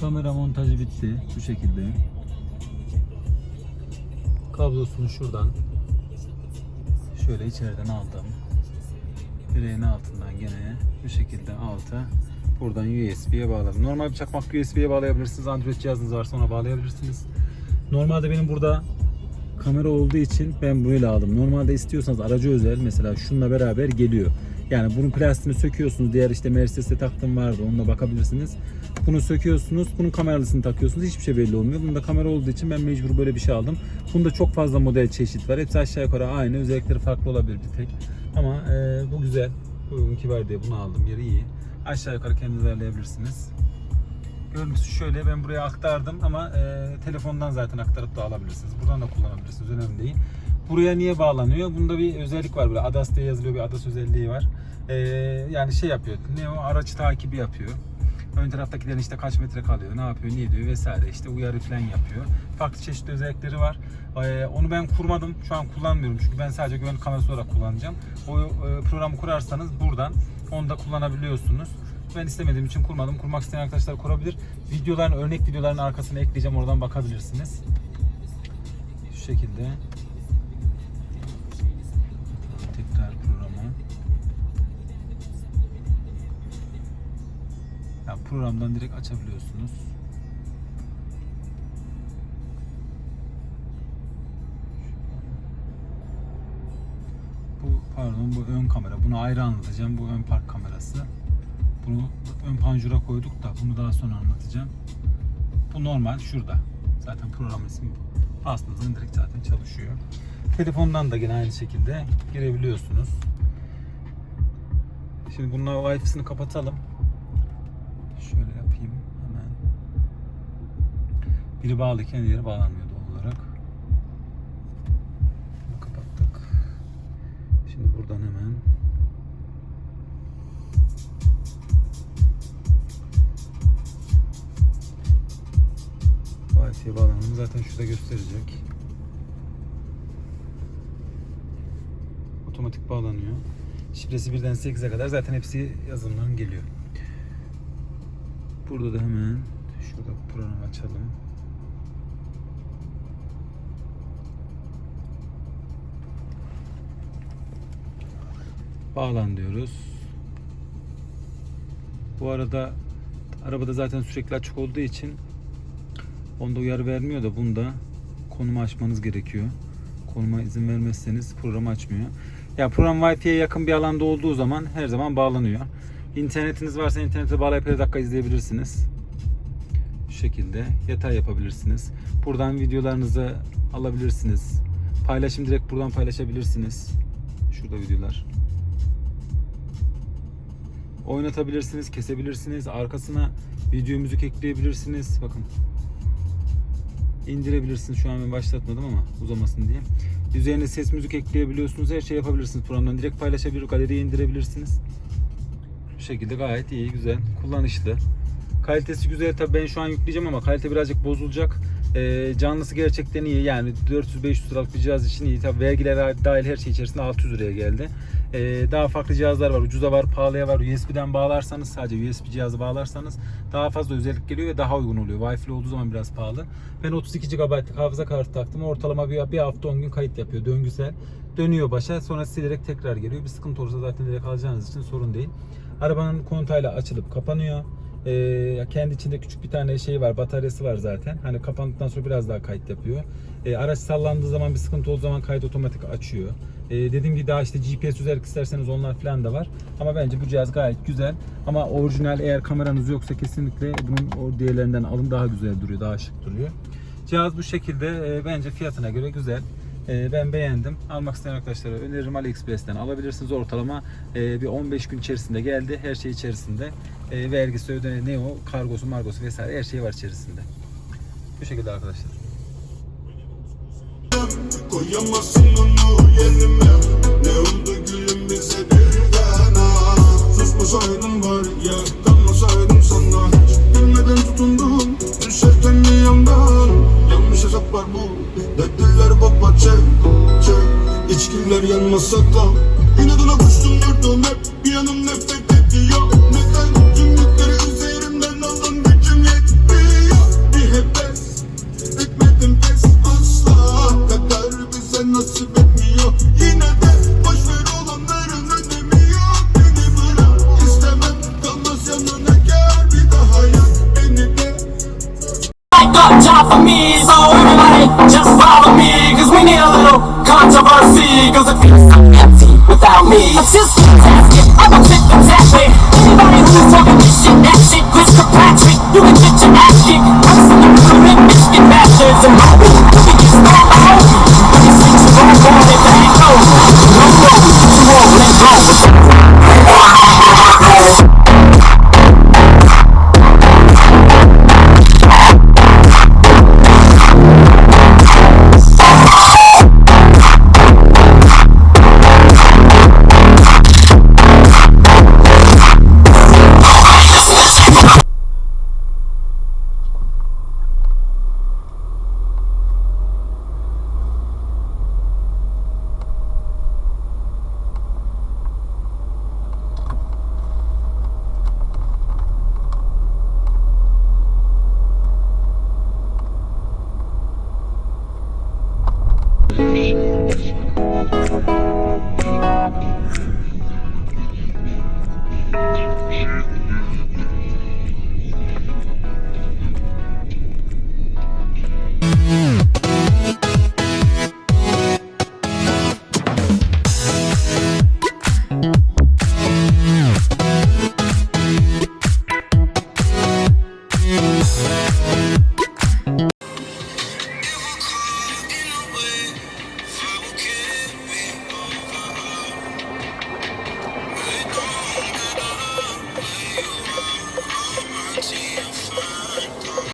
Kamera montajı bitti. Bu şekilde. Kablosunu şuradan şöyle içeriden aldım. Direğin altından gene bu şekilde alta buradan USB'ye bağladım. Normal bir çakmak USB'ye bağlayabilirsiniz. Android cihazınız varsa ona bağlayabilirsiniz. Normalde benim burada kamera olduğu için ben böyle aldım. Normalde istiyorsanız aracı özel mesela şununla beraber geliyor. Yani bunun plastiğini söküyorsunuz. Diğer işte Mercedes'te taktım vardı. Onunla bakabilirsiniz. Bunu söküyorsunuz. Bunun kameralısını takıyorsunuz. Hiçbir şey belli olmuyor. Bunda kamera olduğu için ben mecbur böyle bir şey aldım. Bunda çok fazla model çeşit var. Hepsi aşağı yukarı aynı. Özellikleri farklı olabilir bir tek. Ama e, bu güzel. Uygun kibar diye bunu aldım. Yeri iyi. Aşağı yukarı kendiniz ayarlayabilirsiniz. Görüntüsü şöyle ben buraya aktardım ama e, telefondan zaten aktarıp da alabilirsiniz. Buradan da kullanabilirsiniz. Önemli değil. Buraya niye bağlanıyor? Bunda bir özellik var böyle ADAS diye yazılıyor bir ADAS özelliği var. E, yani şey yapıyor. Ne o araç takibi yapıyor. Ön taraftakilerin işte kaç metre kalıyor, ne yapıyor, niye diyor vesaire işte uyarı falan yapıyor. Farklı çeşitli özellikleri var. Ee, onu ben kurmadım. Şu an kullanmıyorum çünkü ben sadece güvenlik kamerası olarak kullanacağım. O e, programı kurarsanız buradan onu da kullanabiliyorsunuz. Ben istemediğim için kurmadım. Kurmak isteyen arkadaşlar kurabilir. Videoların, örnek videoların arkasına ekleyeceğim. Oradan bakabilirsiniz. Şu şekilde. Tekrar programa. Ya programdan direkt açabiliyorsunuz. Bu pardon bu ön kamera. Bunu ayrı anlatacağım. Bu ön park kamerası. Bunu ön panjura koyduk da bunu daha sonra anlatacağım. Bu normal şurada. Zaten program ismi bu. Bastığınızda direkt zaten çalışıyor. Telefondan da yine aynı şekilde girebiliyorsunuz. Şimdi bunun Wi-Fi'sini kapatalım. Şöyle yapayım hemen. Biri bağlıyken diğeri bağlanmıyor doğal olarak. Bunu kapattık. Şimdi buradan hemen Wi-Fi'ye bağlanımı zaten şurada gösterecek. Otomatik bağlanıyor. Şifresi birden 8'e kadar zaten hepsi yazılımdan geliyor. Burada da hemen şurada programı açalım. Bağlan diyoruz. Bu arada arabada zaten sürekli açık olduğu için onda uyarı vermiyor da bunda konumu açmanız gerekiyor. Konuma izin vermezseniz programı açmıyor. Ya program Wi-Fi'ye yakın bir alanda olduğu zaman her zaman bağlanıyor. İnternetiniz varsa internete bağlayıp her dakika izleyebilirsiniz. Şu şekilde yatay yapabilirsiniz. Buradan videolarınızı alabilirsiniz. Paylaşım direkt buradan paylaşabilirsiniz. Şurada videolar. Oynatabilirsiniz, kesebilirsiniz. Arkasına video müzik ekleyebilirsiniz. Bakın. İndirebilirsiniz. Şu an ben başlatmadım ama uzamasın diye. Üzerine ses müzik ekleyebiliyorsunuz. Her şey yapabilirsiniz programdan. Direkt paylaşabilir, galeriye indirebilirsiniz. Bu şekilde gayet iyi, güzel, kullanışlı. Kalitesi güzel. Tabii ben şu an yükleyeceğim ama kalite birazcık bozulacak. Ee, canlısı gerçekten iyi. Yani 400-500 liralık bir cihaz için iyi. Tabii vergiler dahil her şey içerisinde 600 liraya geldi. Ee, daha farklı cihazlar var. Ucuza var, pahalıya var. USB'den bağlarsanız sadece USB cihazı bağlarsanız daha fazla özellik geliyor ve daha uygun oluyor. Wi-Fi olduğu zaman biraz pahalı. Ben 32 GB'lık hafıza kartı taktım. Ortalama bir, bir hafta 10 gün kayıt yapıyor. Döngüsel. Dönüyor başa. Sonra silerek tekrar geliyor. Bir sıkıntı olursa zaten direkt alacağınız için sorun değil. Arabanın kontağıyla açılıp kapanıyor. Ee, kendi içinde küçük bir tane şey var, bataryası var zaten. Hani kapandıktan sonra biraz daha kayıt yapıyor. Ee, araç sallandığı zaman bir sıkıntı olduğu zaman kayıt otomatik açıyor. Ee, dediğim gibi daha işte GPS özellik isterseniz onlar falan da var. Ama bence bu cihaz gayet güzel. Ama orijinal eğer kameranız yoksa kesinlikle bunun o diğerlerinden alın daha güzel duruyor, daha şık duruyor. Cihaz bu şekilde e, bence fiyatına göre güzel. E, ben beğendim. Almak isteyen arkadaşlara öneririm AliExpress'ten alabilirsiniz. Ortalama e, bir 15 gün içerisinde geldi. Her şey içerisinde. E, vergisi ödene ne o kargosu margosu vesaire her şey var içerisinde. Bu şekilde arkadaşlar. Koyamazsın onu yerime Ne oldu gülüm bize birden ha Susmasaydım var ya Kalmasaydım sana bilmeden tutundum Düşerken bir yandan Yanlış hesap var bu Çeller bakma çek çek. İçkiler yanmasa da İnadına koştum durdum hep. Bir yanım nefret ediyor. Neden cümleleri üzerimden aldım gücüm yetmiyor. Bir heves etmedim pes asla. Kader bize nasip etmiyor. Yine de boşver olanların önemi yok. Beni bırak istemem kalmaz yanına gel. Bir daha yak beni de. I job for me so just follow me, cause we need a little controversy, cause it feels so empty without me. I'm just fantastic, I'm a fit fantastic. Anybody who's talking this shit, that shit, Chris Kirkpatrick, you can get your ass kicked.